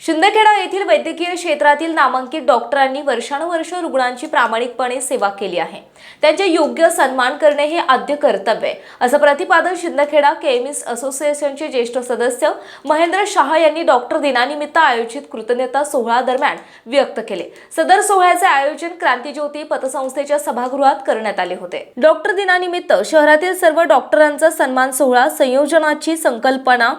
शिंदखेडा येथील वैद्यकीय क्षेत्रातील नामांकित डॉक्टरांनी वर्षानुवर्ष रुग्णांची प्रामाणिकपणे सेवा केली आहे. त्यांचे योग्य सन्मान करणे हे आद्य कर्तव्य आहे. असं प्रतिपादन शिंदखेडा केमिस्ट असोसिएशनचे ज्येष्ठ सदस्य महेंद्र शहा यांनी डॉक्टर दिनानिमित्त आयोजित कृतज्ञता सोहळा दरम्यान व्यक्त केले. सदर सोहळ्याचे आयोजन क्रांतीज्योती पतसंस्थेच्या सभागृहात करण्यात आले होते. डॉक्टर दिनानिमित्त शहरातील सर्व डॉक्टरांचा सन्मान सोहळा संयोजनाची संकल्पना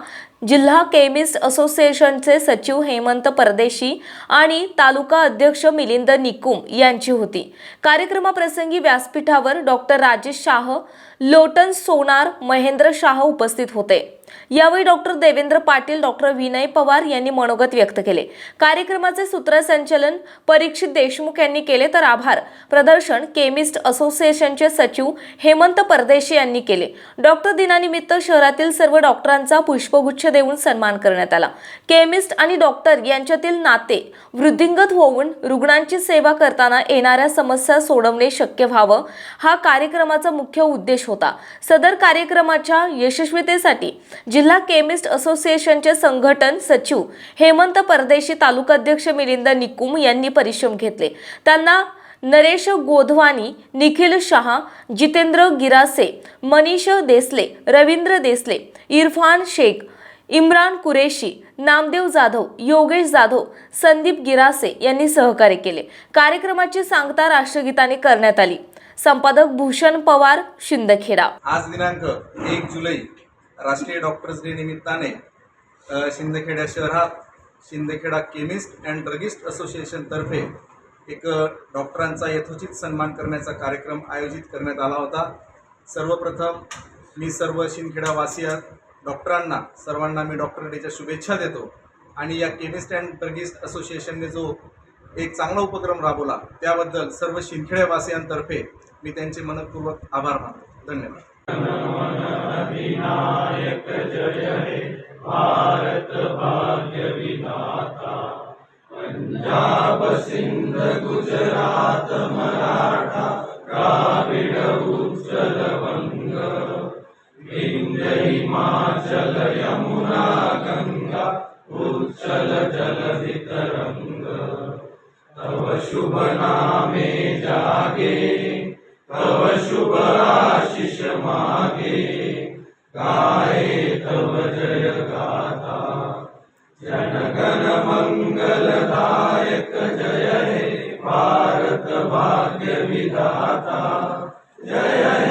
जिल्हा केमिस्ट असोसिएशनचे सचिव हेमंत परदेशी आणि तालुका अध्यक्ष मिलिंद निकुम यांची होती. कार्यक्रमाप्रसंगी व्यासपीठावर डॉक्टर राजेश शाह लोटन सोनार महेंद्र शाह उपस्थित होते. यावेळी डॉक्टर देवेंद्र पाटील डॉक्टर विनय पवार यांनी मनोगत व्यक्त केले. कार्यक्रमाचे सूत्रसंचलन परीक्षित देशमुख यांनी केले तर आभार. प्रदर्शन केमिस्ट असोसिएशनचे सचिव हेमंत परदेशी यांनी केले. डॉक्टर दिनानिमित्त शहरातील सर्व डॉक्टरांचा पुष्पगुच्छ देऊन सन्मान करण्यात आला. केमिस्ट आणि डॉक्टर यांच्यातील नाते वृद्धिंगत होऊन रुग्णांची सेवा करताना येणाऱ्या समस्या सोडवणे शक्य व्हावं हा कार्यक्रमाचा मुख्य उद्देश होता. सदर कार्यक्रमाच्या यशस्वीतेसाठी जिल्हा केमिस्ट असोसिएशनचे संघटन सचिव हेमंत परदेशी तालुकाध्यक्ष मिलिंद निकुम यांनी परिश्रम घेतले. त्यांना नरेश गोधवानी निखिल शहा जितेंद्र गिरासे मनीष देसले रवींद्र देसले इरफान शेख इम्रान कुरेशी नामदेव जाधव योगेश जाधव संदीप गिरासे यांनी सहकार्य केले. कार्यक्रमाची सांगता राष्ट्रगीताने करण्यात आली. संपादक भूषण पवार शिंदखेडा. आज दिनांक एक जुलै राष्ट्रीय डॉक्टर्स डे निमित्ताने शिंदखेड्या शिंदखेडा शहरात शिंदखेडा केमिस्ट अँड ड्रगिस्ट असोसिएशनतर्फे एक डॉक्टरांचा यथोचित सन्मान करण्याचा कार्यक्रम आयोजित करण्यात आला होता. सर्वप्रथम मी सर्व शिंदखेडावासीय डॉक्टरांना सर्वांना मी डॉक्टर डेच्या शुभेच्छा देतो. आणि या केमिस्ट अँड ड्रगिस्ट असोसिएशनने जो एक चांगला उपक्रम राबवला त्याबद्दल सर्व शिंदखेड्यावासियांतर्फे मी त्यांचे मनपूर्वक आभार मानतो. धन्यवाद. पंजाब सिंध गुजरात मराठा द्राविड उज्जल वंग विंध्य हिमाचल यमुना गंगा उज्जल जलधि तरंग तव शुभ नामे जागे तव शुभ आशिष मागे गाये तव जय गाथा जनगण भाग्य विधाता जय